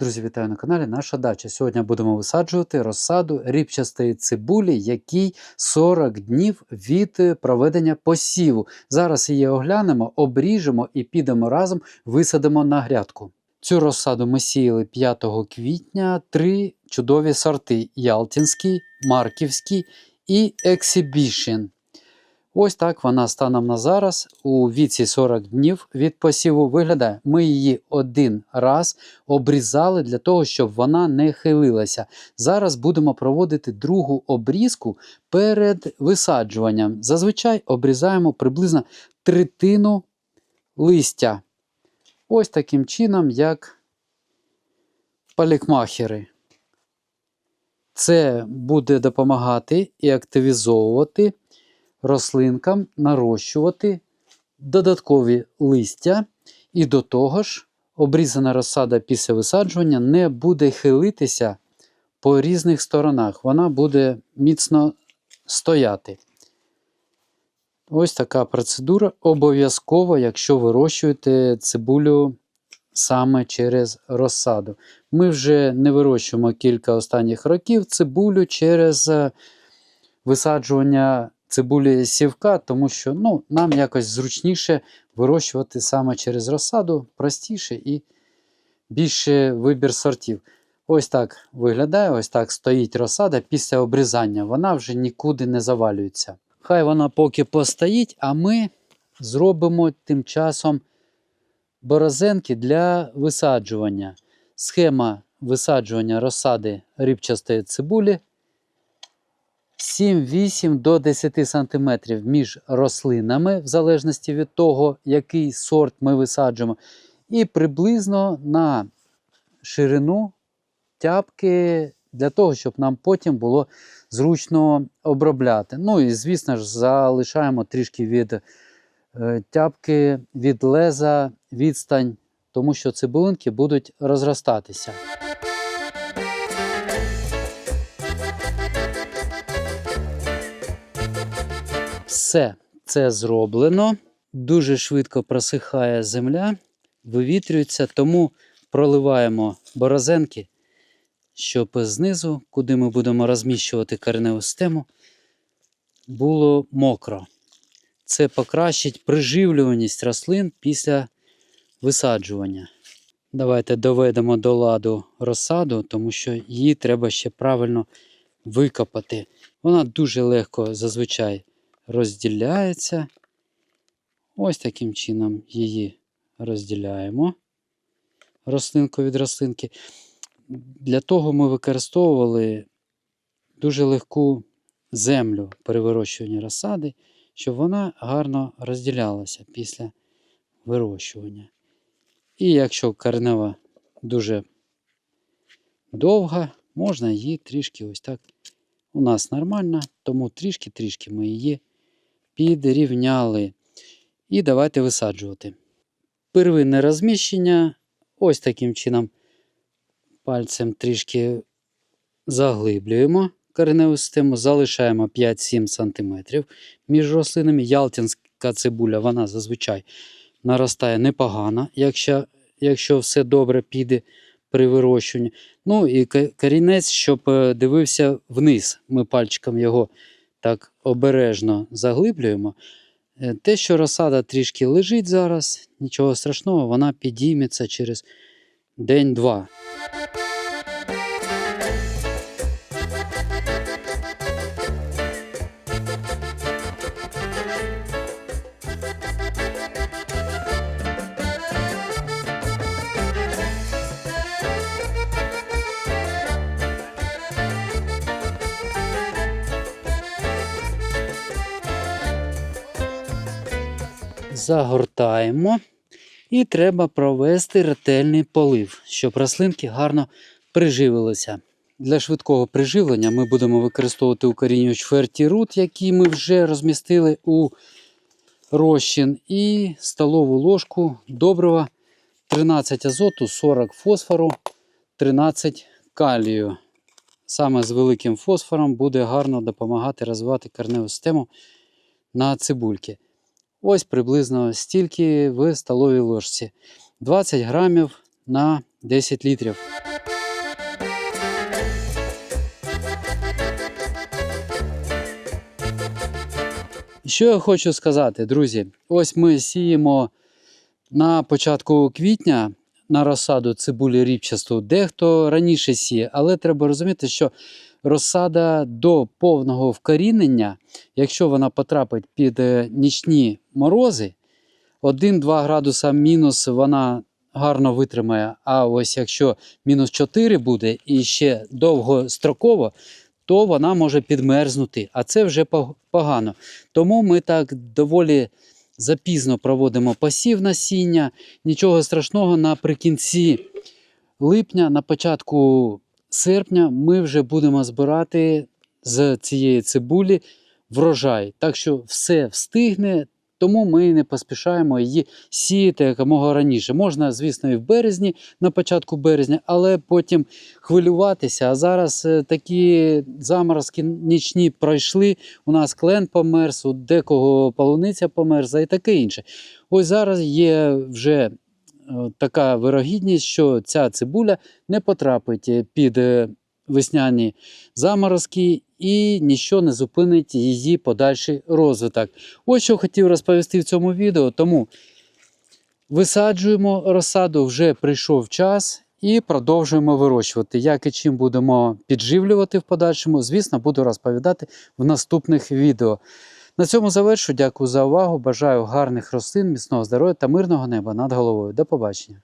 Друзі, вітаю на каналі Наша Дача. Сьогодні будемо висаджувати розсаду ріпчастої цибулі, якій 40 днів від е, проведення посіву. Зараз її оглянемо, обріжемо і підемо разом, висадимо на грядку. Цю розсаду ми сіяли 5 квітня. Три чудові сорти: Ялтинський, Марківський і Exhibition. Ось так вона станом на зараз у віці 40 днів від посіву виглядає. Ми її один раз обрізали для того, щоб вона не хилилася. Зараз будемо проводити другу обрізку перед висаджуванням. Зазвичай обрізаємо приблизно третину листя. Ось таким чином, як палікмахери. Це буде допомагати і активізовувати рослинкам нарощувати додаткові листя, і до того ж, обрізана розсада після висаджування не буде хилитися по різних сторонах. Вона буде міцно стояти. Ось така процедура обов'язково, якщо вирощуєте цибулю саме через розсаду. Ми вже не вирощуємо кілька останніх років цибулю через е, висаджування цибулі сівка, тому що ну, нам якось зручніше вирощувати саме через розсаду, простіше і більше вибір сортів. Ось так виглядає, ось так стоїть розсада після обрізання. Вона вже нікуди не завалюється. Хай вона поки постоїть, а ми зробимо тим часом борозенки для висаджування. Схема висаджування розсади рибчастої цибулі 7-8 до 10 см між рослинами, в залежності від того, який сорт ми висаджуємо, і приблизно на ширину тяпки для того, щоб нам потім було зручно обробляти. Ну і, звісно ж, залишаємо трішки від е, тяпки, від леза, відстань, тому що цибулинки будуть розростатися. Все це зроблено. Дуже швидко просихає земля, вивітрюється, тому проливаємо борозенки, щоб знизу, куди ми будемо розміщувати кореневу систему, було мокро. Це покращить приживлюваність рослин після висаджування. Давайте доведемо до ладу розсаду, тому що її треба ще правильно викопати. Вона дуже легко зазвичай розділяється. Ось таким чином її розділяємо рослинку від рослинки. Для того ми використовували дуже легку землю при вирощуванні розсади, щоб вона гарно розділялася після вирощування. І якщо коренева дуже довга, можна її трішки ось так. У нас нормально, тому трішки-трішки ми її підрівняли. І давайте висаджувати. Первинне розміщення. Ось таким чином пальцем трішки заглиблюємо кореневу систему, залишаємо 5-7 см між рослинами. Ялтинська цибуля, вона зазвичай наростає непогано, якщо, якщо все добре піде при вирощуванні. Ну і корінець, щоб е, дивився вниз. Ми пальчиком його так обережно заглиблюємо. Е, Те, що розсада трішки лежить зараз, нічого страшного, вона підійметься через день-два. Загортаємо. І треба провести ретельний полив, щоб рослинки гарно приживилися. Для швидкого приживлення ми будемо використовувати укорінювач фертірут, який ми вже розмістили у розчин, і столову ложку добрива 13 азоту, 40 фосфору, 13 калію. Саме з великим фосфором буде гарно допомагати розвивати корневу систему на цибульки. Ось приблизно стільки в столовій ложці. 20 грамів на 10 літрів. Що я хочу сказати, друзі? Ось ми сіємо на початку квітня на розсаду цибулі ріпчасту. Дехто раніше сіє, але треба розуміти, що розсада до повного вкорінення, якщо вона потрапить під е, нічні морози, 1-2 градуса мінус вона гарно витримає. А ось якщо мінус 4 буде і ще довгостроково, то вона може підмерзнути, а це вже погано. Тому ми так доволі запізно проводимо посів насіння. Нічого страшного, наприкінці липня, на початку серпня, ми вже будемо збирати з цієї цибулі врожай. Так що все встигне, тому ми не поспішаємо її сіяти якомога раніше. Можна, звісно, і в березні, на початку березня, але потім хвилюватися. А зараз е, такі заморозки нічні пройшли. У нас клен померз, у декого полуниця померзла і таке інше. Ось зараз є вже така вирогідність, що ця цибуля не потрапить е, під е, весняні заморозки і нічого не зупинить її подальший розвиток. Ось що хотів розповісти в цьому відео. Тому висаджуємо розсаду, вже прийшов час. І продовжуємо вирощувати. Як і чим будемо підживлювати в подальшому, звісно, буду розповідати в наступних відео. На цьому завершу. Дякую за увагу. Бажаю гарних рослин, міцного здоров'я та мирного неба над головою. До побачення.